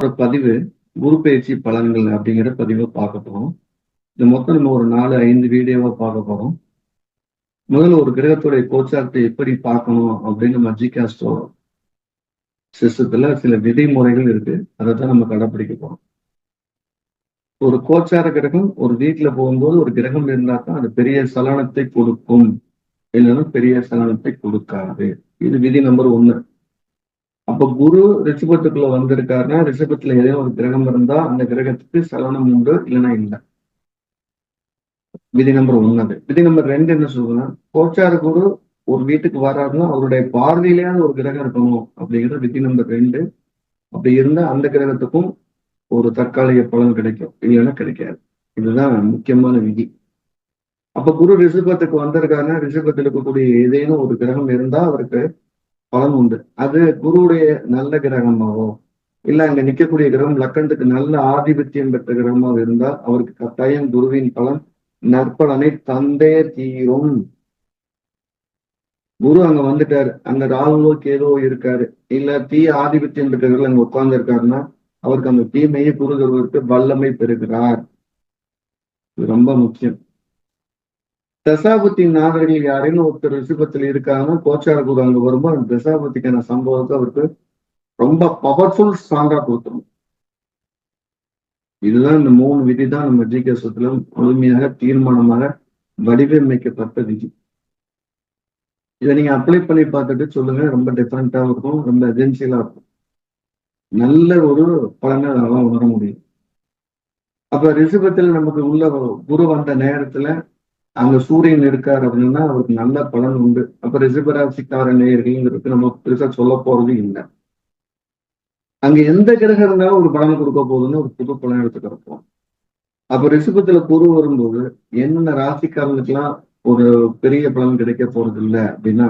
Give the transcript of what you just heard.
பதிவு குரு பயிற்சி பலன்கள் அப்படிங்கிற பதிவை பார்க்க போகிறோம் இது மொத்தம் நம்ம ஒரு நாலு ஐந்து வீடியோவா பார்க்க போகிறோம் முதல்ல ஒரு கிரகத்துடைய கோச்சாரத்தை எப்படி பார்க்கணும் அப்படின்னு நம்ம ஜிகாஸ்டோ சிஸ்டத்துல சில விதிமுறைகள் இருக்கு. அதை தான் நம்ம கடைப்பிடிக்க போறோம். ஒரு கோச்சார கிரகம் ஒரு வீட்டுல போகும்போது ஒரு கிரகம் இருந்தா தான் அது பெரிய சலனத்தை கொடுக்கும். இல்லைன்னா பெரிய சலனத்தை கொடுக்காது. இது விதி நம்பர் ஒன்று அப்ப குரு ரிஷபத்துக்குள்ள வந்திருக்காருன்னா ரிஷபத்துல ஏதோ ஒரு கிரகம் இருந்தா அந்த கிரகத்துக்கு சலனம் உண்டு இல்லைன்னா இல்லை. விதி நம்பர் ஒன்னு அது விதி நம்பர் ரெண்டு என்ன சொல்றதுன்னா கோச்சார குரு ஒரு வீட்டுக்கு வராருன்னா அவருடைய பார்வையிலேயாவது ஒரு கிரகம் இருக்கணும் அப்படிங்கிறது விதி நம்பர் ரெண்டு. அப்படி இருந்தா அந்த கிரகத்துக்கும் ஒரு தற்காலிக பலன் கிடைக்கும். இல்லைன்னா கிடைக்காது. இதுதான் முக்கியமான விதி. அப்ப குரு ரிஷபத்துக்கு வந்திருக்காருன்னா ரிஷபத்தில் இருக்கக்கூடிய ஏதேனும் ஒரு கிரகம் இருந்தா அவருக்கு பலன் உண்டு. அது குருவுடைய நல்ல கிரகமாவோ இல்ல அங்க நிக்கக்கூடிய கிரகம் லக்கணத்துக்கு நல்ல ஆதிபத்தியம் பெற்ற கிரகமாக இருந்தால் அவருக்கு கட்டாயம் குருவின் பலன் நற்பலனை தந்தே தீரும். குரு அங்க வந்துட்டாரு. அங்க ராகுவோ கேதோ இருக்காரு. இல்ல தீ ஆதிபத்தியம் பெற்றவர்கள் அங்க உட்கார்ந்து இருக்காருன்னா அவருக்கு அந்த தீமையை குருதொருவருக்கு வல்லமை பெறுகிறார். இது ரொம்ப முக்கியம். தசாபுத்தின் நாதர்கள் யாரேனும் ஒருத்தர் ரிஷபத்தில் இருக்காங்க கோச்சார குரு அங்க வரும்போது அந்த தசாபுத்திக்கான சம்பவத்தை அவருக்கு ரொம்ப பவர்ஃபுல் ஸ்ட்ராங்கா கொடுத்துரும். இதுதான் இந்த மூணு விதி தான் நம்ம ஜிகேசத்துல முழுமையாக தீர்மானமாக வடிவமைக்கப்பட்ட விதி. இதை நீங்க அப்ளை பண்ணி பார்த்துட்டு சொல்லுங்க. ரொம்ப டிஃப்ரெண்டா இருக்கும். ரொம்ப எஜென்சியலா இருக்கும். நல்ல ஒரு பலனை அதெல்லாம் உணர முடியும். அப்ப ரிஷபத்தில் நமக்கு உள்ள குரு வந்த நேரத்துல அங்க சூரியன் இருக்காரு அப்படின்னா அவருக்கு நல்ல பலன் உண்டு. அப்ப ரிசிபராசிக்கார நேயர்கள்ங்கிறது நம்ம பெருசா சொல்ல போறது இல்லை. அங்க எந்த கிரகம் இருந்தாலும் ஒரு பலன் கொடுக்க போகுதுன்னு ஒரு புது பலன் எடுத்துக்கிறப்போம் அப்ப ரிசிபத்துல குரு வரும்போது என்னென்ன ராசிக்காரங்களுக்கெல்லாம் ஒரு பெரிய பலன் கிடைக்க போறது இல்லை அப்படின்னா